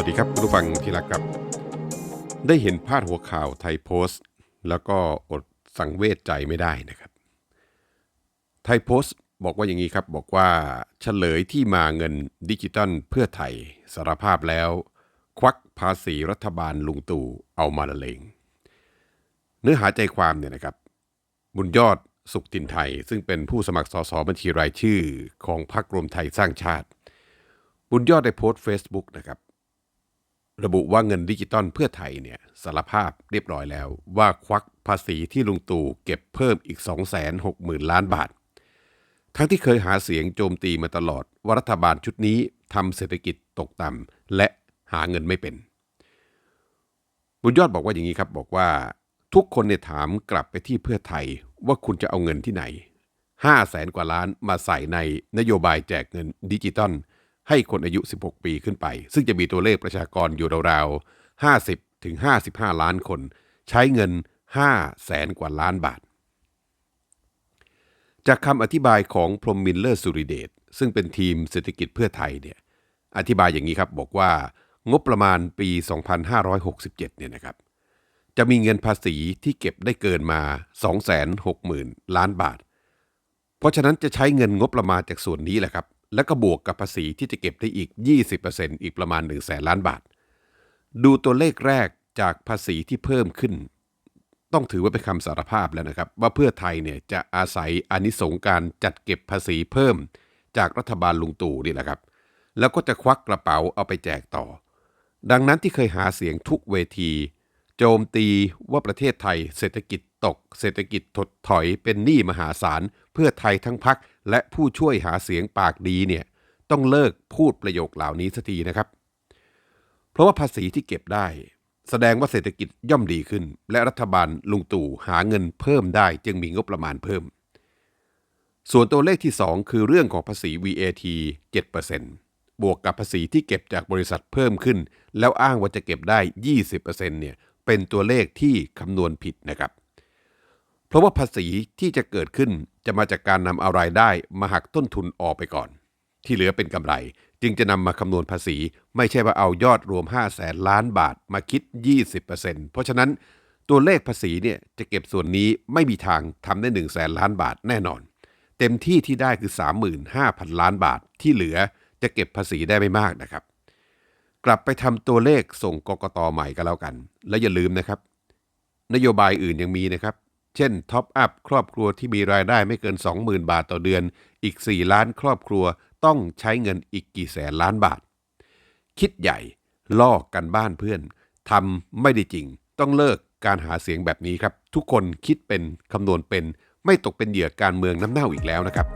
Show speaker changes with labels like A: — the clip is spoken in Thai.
A: ัสดีครับคุณผู้ฟังที่รักครับ ได้เห็นพาดหัวข่าวไทยโพสต์ แล้วก็อดสังเวชใจไม่ได้นะครับ ไทยโพสต์บอกว่าอย่างนี้ครับบอกว่าเฉลยที่มาเงินดิจิตัลเพื่อไทยสารภาพแล้ว ควักภาษีรัฐบาลลุงตู่เอามาละเลง เนื้อหาใจความเนี่ยนะครับ บุญยอดสุขตินไทย ซึ่งเป็นผู้สมัครสสบัญชีรายชื่อของพรรครวมไทยสร้างชาติ บุญยอดได้โพสต์ Facebook นะครับ ระบุว่าเงินดิจิตอลเพื่อไทยเนี่ยสารภาพเรียบร้อยแล้ว ว่าควักภาษีที่ลุงตู่เก็บเพิ่มอีก 260,000 ล้านบาท ทั้งที่เคยหาเสียงโจมตีมาตลอดว่ารัฐบาลชุดนี้ทำเศรษฐกิจตกต่ำและหาเงินไม่เป็น บุญยอดบอกว่าอย่างนี้ครับบอกว่าทุกคนเนี่ยถามกลับไปที่เพื่อไทยว่าคุณจะเอาเงินที่ไหน5 0 0แสนกว่าล้านมาใส่ในนโยบายแจกเงินดิจิตอล ให้คนอายุ 16 ปีขึ้นไป ซึ่งจะมีตัวเลขประชากรอยู่ราวๆ 50 ถึง 55 ล้านคน ใช้เงิน 5 แสนกว่าล้านบาท จากคำอธิบายของพรมมินเลอร์สุริเดชซึ่งเป็นทีมเศรษฐกิจเพื่อไทยเนี่ยอธิบายอย่างนี้ครับบอกว่างบประมาณปี 2567 เนี่ยนะครับ จะมีเงินภาษีที่เก็บได้เกินมา 260,000 ล้านบาท เพราะฉะนั้นจะใช้เงินงบประมาณจากส่วนนี้แหละครับ แล้วก็บวกกับภาษีที่จะเก็บได้อีก 20%อีกประมาณ1 0 0 0 0แล้านบาท ดูตัวเลขแรกจากภาษีที่เพิ่มขึ้น ต้องถือว่าเป็นคำสารภาพแล้วนะครับ ว่าเพื่อไทยเนี่ยจะอาศัยอนิสงการจัดเก็บภาษีเพิ่ม จากรัฐบาลลุงตู่นี่แหละครับ แล้วก็จะควักกระเป๋าเอาไปแจกต่อ ดังนั้นที่เคยหาเสียงทุกเวที โจมตีว่าประเทศไทย เศรษฐกิจตก เศรษฐกิจถดถอยเป็นหนี้มหาศาล เพื่อไทยทั้งพักและผู้ช่วยหาเสียงปากดีเนี่ยต้องเลิกพูดประโยคเหล่านี้สักทีนะครับ เพราะว่าภาษีที่เก็บได้ แสดงว่าเศรษฐกิจย่อมดีขึ้น และรัฐบาลลุงตู่หาเงินเพิ่มได้จึงมีงบประมาณเพิ่ม ส่วนตัวเลขที่ 2 คือเรื่องของภาษี VAT 7%บวกกับภาษีที่เก็บจากบริษัทเพิ่มขึ้น แล้วอ้างว่าจะเก็บได้ 20%เนี่ยเป็นตัวเลขที่คำนวณผิดนะครับ เพราะว่าภาษีที่จะเกิดขึ้นจะมาจากการนำเอารายได้มาหักต้นทุนออกไปก่อน ที่เหลือเป็นกำไร จึงจะนำมาคำนวณภาษี ไม่ใช่ว่าเอายอดรวม 5 0 0แสนล้านบาทมาคิด 20%เพราะฉะนั้นตัวเลขภาษีเนี่ยจะเก็บส่วนนี้ไม่มีทางทำได้1 0 0 0แสนล้านบาทแน่นอน เต็มที่ที่ได้คือ 35,000 ล้านบาทที่เหลือจะเก็บภาษีได้ไม่มากนะครับ กลับไปทำตัวเลขส่งกกตใหม่ก็แล้วกัน และอย่าลืมนะครับ นโยบายอื่นยังมีนะครับ เช่นท็อปอัพครอบครัวที่มีรายได้ไม่เกิน 20,000 บาทต่อเดือน อีก 4 ล้านครอบครัวต้องใช้เงินอีกกี่แสนล้านบาท คิดใหญ่ลอกกันบ้านเพื่อนทำไม่ได้จริง ต้องเลิกการหาเสียงแบบนี้ครับ ทุกคนคิดเป็นคำนวณเป็น ไม่ตกเป็นเหยื่อการเมืองน้ำเน่าอีกแล้วนะครับ